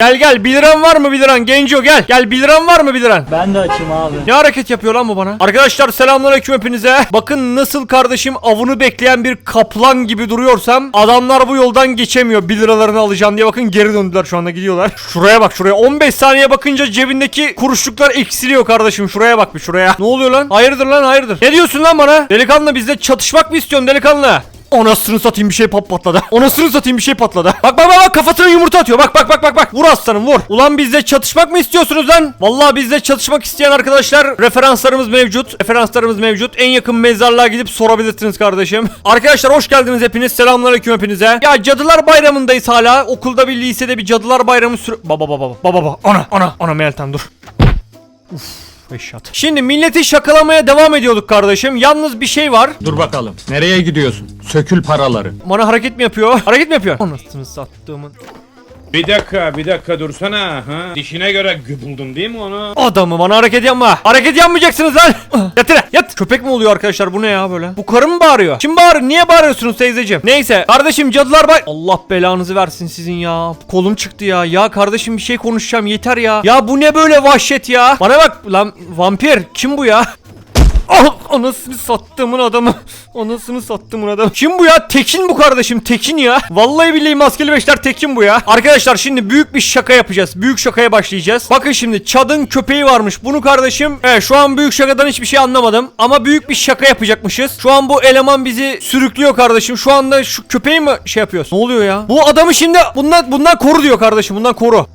Gel gel 1 liran var mı 1 liran Genco gel. Gel 1 liran var mı 1 liran? Ben de açım abi. Ne hareket yapıyor lan bu bana? Arkadaşlar selamünaleyküm hepinize. Bakın nasıl kardeşim avını bekleyen bir kaplan gibi duruyorsam adamlar bu yoldan geçemiyor. 1 liralarını alacağım diye bakın geri döndüler şu anda gidiyorlar. Şuraya bak şuraya. 15 saniye bakınca cebindeki kuruşluklar eksiliyor kardeşim. Şuraya bak bir şuraya. Ne oluyor lan? Hayırdır lan hayırdır. Ne diyorsun lan bana? Delikanlı bizde çatışmak mı istiyorsun delikanlı? Anasını satayım bir şey pat patladı. Anasını satayım bir şey patladı. Bak bak bak bak kafasına yumurta atıyor. Bak bak bak bak bak. Vur aslanım vur. Ulan bizde çatışmak mı istiyorsunuz lan? Vallahi bizde çatışmak isteyen arkadaşlar referanslarımız mevcut. Referanslarımız mevcut. En yakın mezarlığa gidip sorabilirsiniz kardeşim. Arkadaşlar hoş geldiniz hepiniz. Selamünaleyküm hepinize. Ya Cadılar Bayramı'ndayız hala. Okulda bir lisede bir Cadılar Bayramı sür... Baba baba baba baba. Ana ana ana Meltem dur. Eşat. Şimdi milleti şakalamaya devam ediyorduk kardeşim. Yalnız bir şey var. Dur bakalım. Nereye gidiyorsun? Sökül paraları. Bana hareket mi yapıyor? Hareket mi yapıyor? Anasını sattığımın. Bir dakika bir dakika dursana ha. Dişine göre buldun değil mi onu? Adamı bana hareket yapma. Hareket yapmayacaksınız lan. Yat yere yat. Köpek mi oluyor arkadaşlar bu ne ya böyle? Bu karı mı bağırıyor? Kim bağırıyor? Niye bağırıyorsunuz teyzeciğim? Neyse kardeşim cadılar bay... Allah belanızı versin sizin ya. Kolum çıktı ya. Ya kardeşim bir şey konuşacağım yeter ya. Ya bu ne böyle vahşet ya? Bana bak lan vampir kim bu ya? Ah anasını sattığımın adamı. Anasını sattığımın adamı. Kim bu ya? Tekin bu kardeşim. Tekin ya. Vallahi billahi maskeli beşler Tekin bu ya. Arkadaşlar şimdi büyük bir şaka yapacağız. Büyük şakaya başlayacağız. Bakın şimdi Çad'ın köpeği varmış. Bunu kardeşim evet şu an büyük şakadan hiçbir şey anlamadım. Ama büyük bir şaka yapacakmışız. Şu an bu eleman bizi sürüklüyor kardeşim. Şu anda şu köpeği mi şey yapıyoruz? Ne oluyor ya? Bu adamı şimdi bundan bundan koru diyor kardeşim. Bundan koru.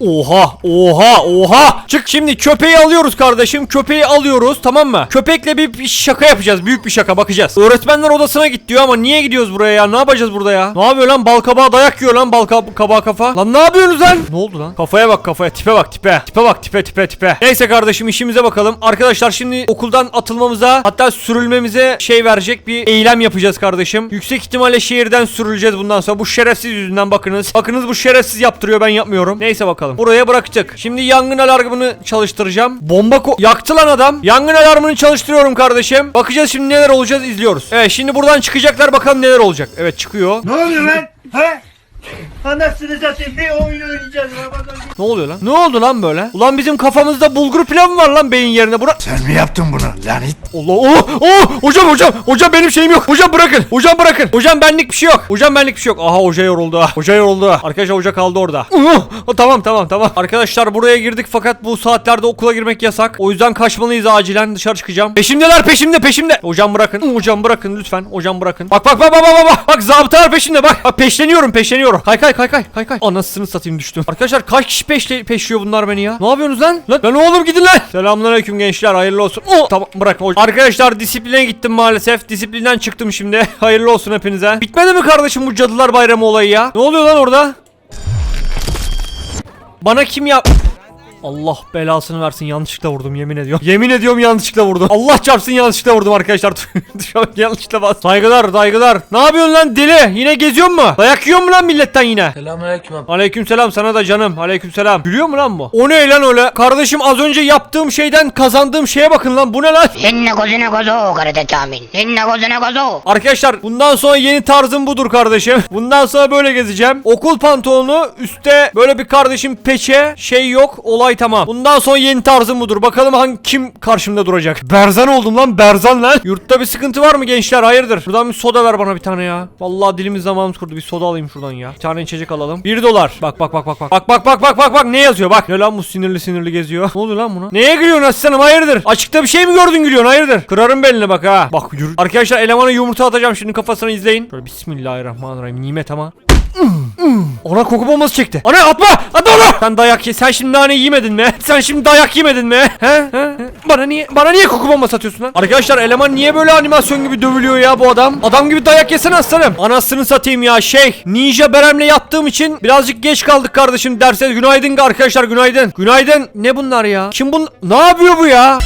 Oha oha oha. Çık şimdi köpeği alıyoruz kardeşim Köpeği alıyoruz tamam mı? Köpekle bir, bir şaka yapacağız büyük bir şaka bakacağız. Öğretmenler odasına git diyor ama niye gidiyoruz buraya ya? Ne yapacağız burada ya? Ne yapıyor lan? Bal kabağı dayak yiyor lan bal kab- kabağı kafa. Lan ne yapıyorsunuz lan? Ne oldu lan? Kafaya bak kafaya. Tipe bak tipe. Tipe bak tipe tipe tipe. Neyse kardeşim işimize bakalım. Arkadaşlar şimdi okuldan atılmamıza hatta sürülmemize şey verecek bir eylem yapacağız kardeşim. Yüksek ihtimalle şehirden sürüleceğiz bundan sonra. Bu şerefsiz yüzünden bakınız. Bakınız bu şerefsiz yaptırıyor ben yapmıyorum. Neyse bakalım Buraya bırakacak. Şimdi yangın alarmını çalıştıracağım. Bomba ko Yaktı lan adam. Yangın alarmını çalıştırıyorum kardeşim. Bakacağız şimdi neler olacağız izliyoruz. Evet şimdi buradan çıkacaklar bakalım neler olacak. Evet çıkıyor. Ne oluyor lan? He? Anasını satayım bir oyun oynayacağız. Ne oluyor lan? Ne oldu lan böyle? Ulan bizim kafamızda bulgur pilav mı var lan beyin yerine? Bura... Sen mi yaptın bunu lanet? Allah oh oh hocam hocam hocam benim şeyim yok. Hocam bırakın. Hocam bırakın. Hocam benlik bir şey yok. Hocam benlik bir şey yok. Aha hoca yoruldu. Hoca yoruldu. Arkadaşlar hoca kaldı orada. Uh, tamam tamam tamam. Arkadaşlar buraya girdik fakat bu saatlerde okula girmek yasak. O yüzden kaçmalıyız acilen dışarı çıkacağım. Peşimdeler peşimde peşimde. Hocam bırakın. Hocam bırakın lütfen. Hocam bırakın. Bak bak bak bak bak bak. Bak zabıtalar peşimde bak. Bak peşleniyorum peşleniyorum. Kay kay kay kay kay kay. Anasını satayım düştüm. Arkadaşlar kaç kişi peşle peşliyor bunlar beni ya? Ne yapıyorsunuz lan? Lan, lan oğlum gidin lan. Selamünaleyküm gençler hayırlı olsun. Oh, tamam bırak. Arkadaşlar disipline gittim maalesef. Disiplinden çıktım şimdi. hayırlı olsun hepinize. Bitmedi mi kardeşim bu cadılar bayramı olayı ya? Ne oluyor lan orada? Bana kim yap... Allah belasını versin yanlışlıkla vurdum yemin ediyorum. Yemin ediyorum yanlışlıkla vurdum. Allah çarpsın yanlışlıkla vurdum arkadaşlar. Yanlışlıkla bas. Saygılar saygılar. Ne yapıyorsun lan deli? Yine geziyor mu? Dayak yiyor mu lan milletten yine? Selamünaleyküm abi. Aleykümselam sana da canım. Aleykümselam. Gülüyor mu lan bu? O ne lan öyle? Kardeşim az önce yaptığım şeyden kazandığım şeye bakın lan. Bu ne lan? Inna cosine cosò, karate chamin. Inna cosine cosò. Arkadaşlar bundan sonra yeni tarzım budur kardeşim. Bundan sonra böyle gezeceğim. Okul pantolonu üstte böyle bir kardeşim peçe şey yok olay tamam. Bundan sonra yeni tarzım budur. Bakalım hangi kim karşımda duracak. Berzan oldum lan Berzan lan. Yurtta bir sıkıntı var mı gençler? Hayırdır? Şuradan bir soda ver bana bir tane ya. Vallahi dilimiz zamanımız kurdu. Bir soda alayım şuradan ya. Bir tane içecek alalım. 1 dolar. Bak bak bak bak bak. Bak bak bak bak bak bak ne yazıyor bak. Ne lan bu sinirli sinirli geziyor. Ne oluyor lan buna? Neye gülüyorsun aslanım hayırdır? Açıkta bir şey mi gördün gülüyorsun hayırdır? Kırarım belini bak ha. Bak yürü. Arkadaşlar elemana yumurta atacağım şimdi kafasına izleyin. Şöyle bismillahirrahmanirrahim. Nimet ama. Ona koku bombası çekti. Ana atma! Atma onu! Sen dayak ye. Sen şimdi nane yemedin mi? Sen şimdi dayak yemedin mi? He? He? Bana niye bana niye koku bombası atıyorsun lan? Arkadaşlar eleman niye böyle animasyon gibi dövülüyor ya bu adam? Adam gibi dayak yesene aslanım. Anasını satayım ya şey. Ninja Berem'le yattığım için birazcık geç kaldık kardeşim derse. Günaydın arkadaşlar günaydın. Günaydın. Ne bunlar ya? Kim bun? Ne yapıyor bu ya?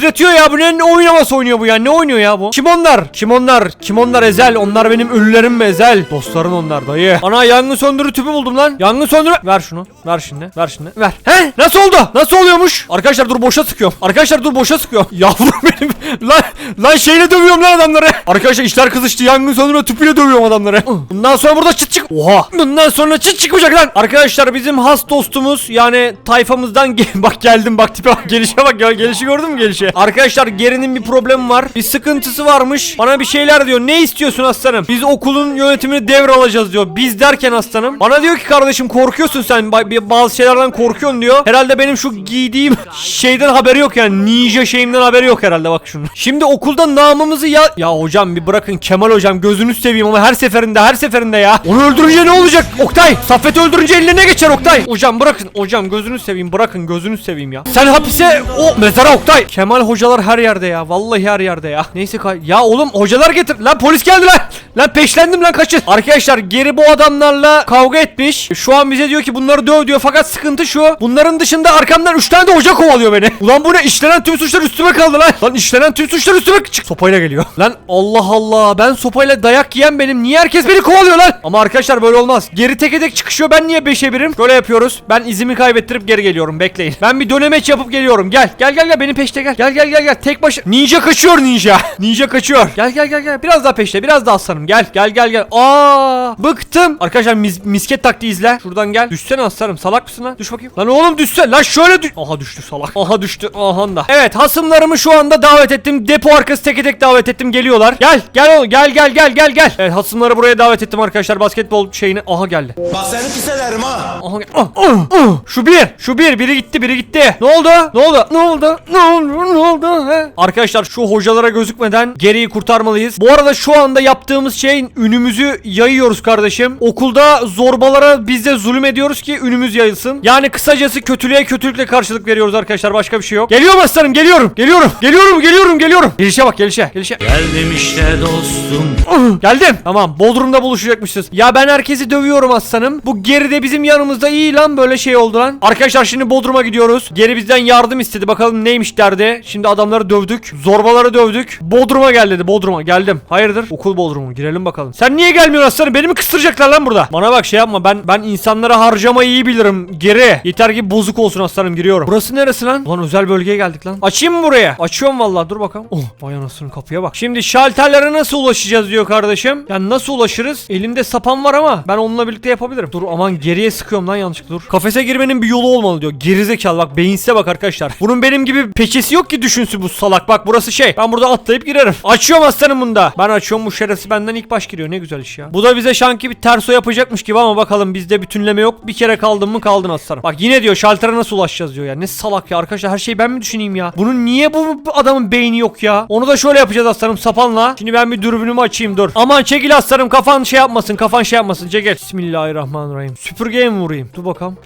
Titretiyor ya bu ne, ne oynaması oynuyor bu ya ne oynuyor ya bu? Kim onlar? Kim onlar? Kim onlar Ezel? Onlar benim ölülerim mi Ezel? Dostların onlar dayı. Ana yangın söndürü tüpü buldum lan. Yangın söndürü. Ver şunu. Ver şimdi. Ver şimdi. Ver. He? Nasıl oldu? Nasıl oluyormuş? Arkadaşlar dur boşa sıkıyorum. Arkadaşlar dur boşa sıkıyorum. Yavrum benim. lan lan şeyle dövüyorum lan adamları. Arkadaşlar işler kızıştı. Yangın söndürme tüpüyle dövüyorum adamları. Bundan sonra burada çıt çık. Oha. Bundan sonra çıt çıkmayacak lan. Arkadaşlar bizim has dostumuz yani tayfamızdan bak geldim bak tipe bak gelişe bak ya gelişi gördün mü gelişe? Arkadaşlar gerinin bir problemi var. Bir sıkıntısı varmış. Bana bir şeyler diyor. Ne istiyorsun aslanım? Biz okulun yönetimini devralacağız diyor. Biz derken aslanım. Bana diyor ki kardeşim korkuyorsun sen. Bazı şeylerden korkuyorsun diyor. Herhalde benim şu giydiğim şeyden haberi yok yani. Ninja şeyimden haberi yok herhalde bak şunu. Şimdi okulda namımızı ya... Ya hocam bir bırakın Kemal hocam gözünüz seveyim ama her seferinde her seferinde ya. Onu öldürünce ne olacak Oktay? Saffet'i öldürünce eline ne geçer Oktay? Hocam bırakın hocam gözünüz seveyim bırakın gözünüz seveyim ya. Sen hapise o mezara Oktay. Kemal hocalar her yerde ya. Vallahi her yerde ya. Neyse ya oğlum hocalar getir. Lan polis geldi lan. Lan peşlendim lan kaçın. Arkadaşlar geri bu adamlarla kavga etmiş. Şu an bize diyor ki bunları döv diyor fakat sıkıntı şu. Bunların dışında arkamdan 3 tane de hoca kovalıyor beni. Ulan bu ne işlenen tüm suçlar üstüme kaldı lan. Lan işlenen tüm suçlar üstüme çık. Sopayla geliyor. Lan Allah Allah ben sopayla dayak yiyen benim. Niye herkes beni kovalıyor lan? Ama arkadaşlar böyle olmaz. Geri teke tek çıkışıyor ben niye 5'e birim? Böyle yapıyoruz. Ben izimi kaybettirip geri geliyorum bekleyin. Ben bir dönemeç yapıp geliyorum. Gel gel gel gel benim peşte gel. Gel gel gel gel tek başı. Ninja kaçıyor ninja. Ninja kaçıyor. Gel gel gel gel. Biraz daha peşte biraz daha aslanım. Gel gel gel gel. Aa bıktım. Arkadaşlar mis- misket taktiği izle. Şuradan gel. Düşsene aslanım. Salak mısın lan? Düş bakayım. Lan oğlum düşsene. Lan şöyle düş. Aha düştü salak. Aha düştü. Aha da. Evet hasımlarımı şu anda davet ettim. Depo arkası teke tek davet ettim. Geliyorlar. Gel gel oğlum. Gel gel gel gel gel. Evet hasımları buraya davet ettim arkadaşlar. Basketbol şeyini. Aha geldi. Bak seni pis ederim ha. Aha. Ah, ah, ah. Şu bir. Şu bir. Biri gitti. Biri gitti. Ne oldu? Ne oldu? Ne oldu? Ne oldu? Ne oldu? He? Arkadaşlar şu hocalara gözükmeden geriyi kurtarmalıyız. Bu arada şu anda yaptığımız şeyin ünümüzü yayıyoruz kardeşim. Okulda zorbalara biz de zulüm ediyoruz ki ünümüz yayılsın. Yani kısacası kötülüğe kötülükle karşılık veriyoruz arkadaşlar. Başka bir şey yok. Geliyorum aslanım. Geliyorum. Geliyorum. Geliyorum. Geliyorum. Geliyorum. Gelişe bak. Gelişe. Gelişe. Geldim işte dostum. Geldim. Tamam. Bodrum'da buluşacakmışız. Ya ben herkesi dövüyorum aslanım. Bu geride bizim yanımızda iyi lan böyle şey oldu lan. Arkadaşlar şimdi Bodrum'a gidiyoruz. Geri bizden yardım istedi. Bakalım neymiş derdi. Şimdi adamları dövdük. Zorbaları dövdük. Bodrum'a gel dedi. Bodrum'a geldim. Hayırdır? Okul Bodrum'u. Girelim bakalım. Sen niye gelmiyorsun aslanım? Beni mi kıstıracaklar lan burada? Bana bak şey yapma. Ben ben insanlara harcamayı iyi bilirim. Geri. Yeter ki bozuk olsun aslanım. Giriyorum. Burası neresi lan? Lan özel bölgeye geldik lan. Açayım mı buraya? Açıyorum vallahi. Dur bakalım. Oh vay anasının kapıya bak. Şimdi şalterlere nasıl ulaşacağız diyor kardeşim. Yani nasıl ulaşırız? Elimde sapan var ama ben onunla birlikte yapabilirim. Dur aman geriye sıkıyorum lan yanlışlıkla dur. Kafese girmenin bir yolu olmalı diyor. Gerizekalı bak beyinsize bak arkadaşlar. Bunun benim gibi peçesi yok ki düşünsün bu salak. Bak burası şey. Ben burada atlayıp girerim. Açıyorum aslanım bunda. Ben açıyorum bu şerefsiz benden ilk baş giriyor. Ne güzel iş ya. Bu da bize şanki bir terso yapacakmış gibi ama bakalım bizde bütünleme yok. Bir kere kaldın mı kaldın aslanım. Bak yine diyor şaltere nasıl ulaşacağız diyor ya. Ne salak ya arkadaşlar her şeyi ben mi düşüneyim ya? Bunun niye bu adamın beyni yok ya? Onu da şöyle yapacağız aslanım sapanla. Şimdi ben bir dürbünümü açayım dur. Aman çekil aslanım kafan şey yapmasın kafan şey yapmasın çekil. Bismillahirrahmanirrahim. Süpürgeye mi vurayım? Dur bakalım.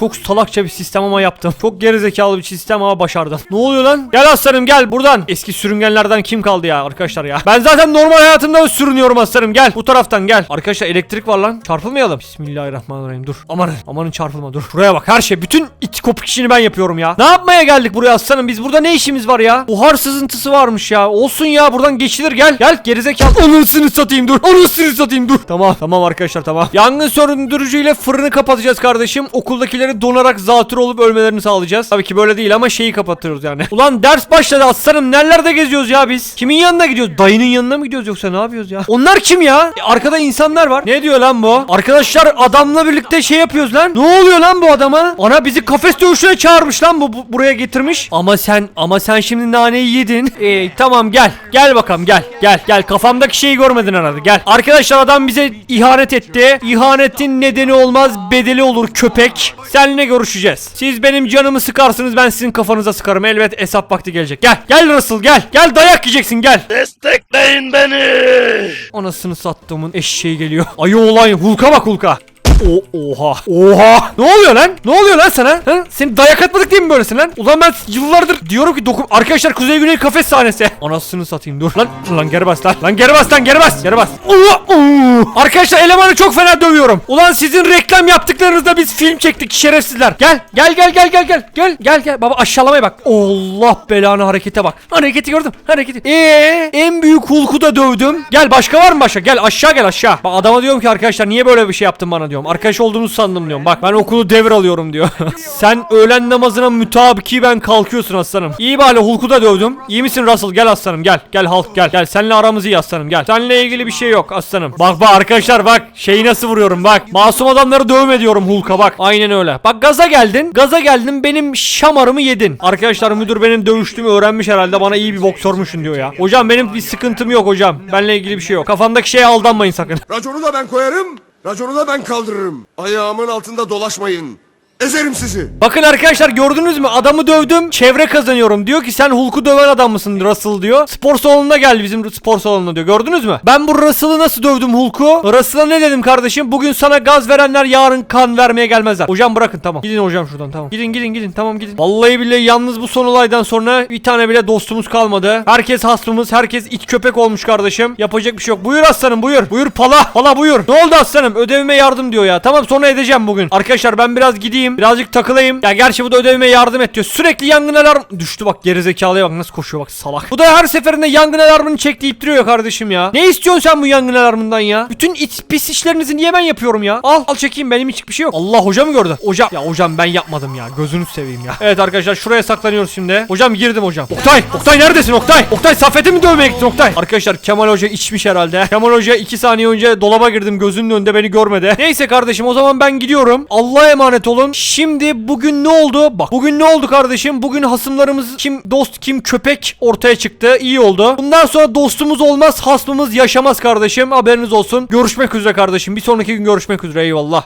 Çok salakça bir sistem ama yaptım. Çok gerizekalı bir sistem ama başardım. Ne oluyor lan? Gel aslanım gel buradan. Eski sürüngenlerden kim kaldı ya arkadaşlar ya? Ben zaten normal hayatımda da sürünüyorum aslanım gel. Bu taraftan gel. Arkadaşlar elektrik var lan. Çarpılmayalım. Bismillahirrahmanirrahim dur. Amanın amanın çarpılma dur. Şuraya bak her şey. Bütün it kopuk işini ben yapıyorum ya. Ne yapmaya geldik buraya aslanım? Biz burada ne işimiz var ya? Buhar sızıntısı varmış ya. Olsun ya buradan geçilir gel. Gel gerizekalı. Anasını satayım dur. Anasını satayım dur. Tamam tamam arkadaşlar tamam. Yangın söndürücüyle fırını kapatacağız kardeşim. Okuldakileri donarak zatür olup ölmelerini sağlayacağız. Tabii ki böyle değil ama şeyi kapatıyoruz yani. Ulan ders başladı aslanım. Nerelerde geziyoruz ya biz? Kimin yanına gidiyoruz? Dayının yanına mı gidiyoruz yoksa ne yapıyoruz ya? Onlar kim ya? E, arkada insanlar var. Ne diyor lan bu? Arkadaşlar adamla birlikte şey yapıyoruz lan. Ne oluyor lan bu adama? Ana bizi kafes dövüşüne çağırmış lan bu, bu- buraya getirmiş. Ama sen ama sen şimdi naneyi yedin. E, tamam gel. Gel bakalım gel. Gel gel kafamdaki şeyi görmedin herhalde. Gel. Arkadaşlar adam bize ihanet etti. İhanetin nedeni olmaz bedeli olur köpek. Seninle görüşeceğiz. Siz benim canımı sıkarsınız ben sizin kafanıza sıkarım. Elbet hesap vakti gelecek. Gel. Gel Russell gel. Gel dayak yiyeceksin gel. Destekleyin beni. Anasını sattığımın eşeği geliyor. Ayı olan Hulk'a bak Hulk'a. O oha. Oha. Ne oluyor lan? Ne oluyor lan sana? Ha? Seni dayak atmadık diye mi böylesin lan? Ulan ben yıllardır diyorum ki dokun arkadaşlar Kuzey Güney kafes sahnesi. Anasını satayım dur. Lan lan geri bas lan. Lan geri bas lan geri bas. Geri bas. Ulan, uuu. Arkadaşlar elemanı çok fena dövüyorum. Ulan sizin reklam yaptıklarınızda biz film çektik şerefsizler. Gel gel gel gel gel gel. Gel gel gel. Baba aşağılamaya bak. Allah belanı harekete bak. Hareketi gördüm. Hareketi. Eee en büyük Hulk'u da dövdüm. Gel başka var mı başka? Gel aşağı gel aşağı. Bak adama diyorum ki arkadaşlar niye böyle bir şey yaptın bana diyorum. Arkadaş olduğunu sandım diyorum. Bak ben okulu devir alıyorum diyor. Sen öğlen namazına mütabiki ben kalkıyorsun aslanım. İyi bari Hulk'u da dövdüm. İyi misin Russell? Gel aslanım gel. Gel Hulk gel. Gel seninle aramız iyi aslanım gel. Seninle ilgili bir şey yok aslanım. Bak bak arkadaşlar bak. Şeyi nasıl vuruyorum bak. Masum adamları dövme diyorum Hulk'a bak. Aynen öyle. Bak gaza geldin. Gaza geldin benim şamarımı yedin. Arkadaşlar müdür benim dövüştüğümü öğrenmiş herhalde. Bana iyi bir boksörmüşsün diyor ya. Hocam benim bir sıkıntım yok hocam. Benle ilgili bir şey yok. Kafamdaki şeye aldanmayın sakın. Raconu da ben koyarım, raconu da ben kaldırırım. Ayağımın altında dolaşmayın. Ezerim sizi. Bakın arkadaşlar gördünüz mü? Adamı dövdüm çevre kazanıyorum. Diyor ki sen Hulk'u döven adam mısın Russell diyor. Spor salonuna gel bizim spor salonuna diyor. Gördünüz mü? Ben bu Russell'ı nasıl dövdüm Hulk'u? Russell'a ne dedim kardeşim? Bugün sana gaz verenler yarın kan vermeye gelmezler. Hocam bırakın tamam. Gidin hocam şuradan tamam. Gidin gidin gidin tamam gidin. Vallahi billahi yalnız bu son olaydan sonra bir tane bile dostumuz kalmadı. Herkes hasmımız herkes it köpek olmuş kardeşim. Yapacak bir şey yok. Buyur aslanım buyur. Buyur pala pala buyur. Ne oldu aslanım? Ödevime yardım diyor ya. Tamam sonra edeceğim bugün. Arkadaşlar ben biraz gideyim birazcık takılayım. Ya gerçi bu da ödevime yardım et diyor. Sürekli yangın alarm düştü bak gerizekalıya bak nasıl koşuyor bak salak. Bu da her seferinde yangın alarmını çek deyip duruyor kardeşim ya. Ne istiyorsun sen bu yangın alarmından ya? Bütün it, pis işlerinizi niye ben yapıyorum ya? Al al çekeyim benim hiçbir şey yok. Allah hocam gördü hocam ya hocam ben yapmadım ya gözünü seveyim ya. Evet arkadaşlar şuraya saklanıyoruz şimdi. Hocam girdim hocam. Oktay Oktay neredesin Oktay? Oktay Saffet'i mi dövmeye gittin Oktay? Arkadaşlar Kemal Hoca içmiş herhalde. Kemal Hoca 2 saniye önce dolaba girdim gözünün önünde beni görmedi. Neyse kardeşim o zaman ben gidiyorum. Allah'a emanet olun şimdi bugün ne oldu? Bak bugün ne oldu kardeşim? Bugün hasımlarımız kim dost kim köpek ortaya çıktı. İyi oldu. Bundan sonra dostumuz olmaz hasmımız yaşamaz kardeşim. Haberiniz olsun. Görüşmek üzere kardeşim. Bir sonraki gün görüşmek üzere. Eyvallah.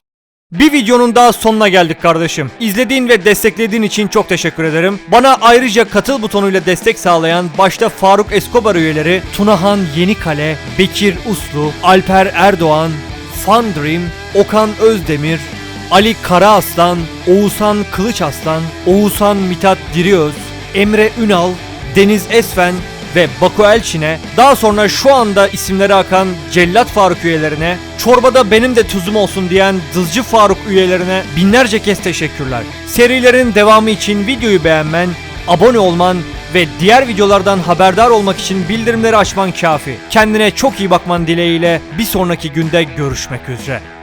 Bir videonun daha sonuna geldik kardeşim. İzlediğin ve desteklediğin için çok teşekkür ederim. Bana ayrıca katıl butonuyla destek sağlayan başta Faruk Escobar üyeleri Tunahan Yenikale, Bekir Uslu, Alper Erdoğan, Fun Dream, Okan Özdemir, Ali Karaaslan, Oğuzhan Kılıçaslan, Oğuzhan Mithat Diriöz, Emre Ünal, Deniz Esfen ve Bako Elçin'e daha sonra şu anda isimleri akan Cellat Faruk üyelerine çorbada benim de tuzum olsun diyen Dızcı Faruk üyelerine binlerce kez teşekkürler. Serilerin devamı için videoyu beğenmen, abone olman ve diğer videolardan haberdar olmak için bildirimleri açman kafi. Kendine çok iyi bakman dileğiyle bir sonraki günde görüşmek üzere.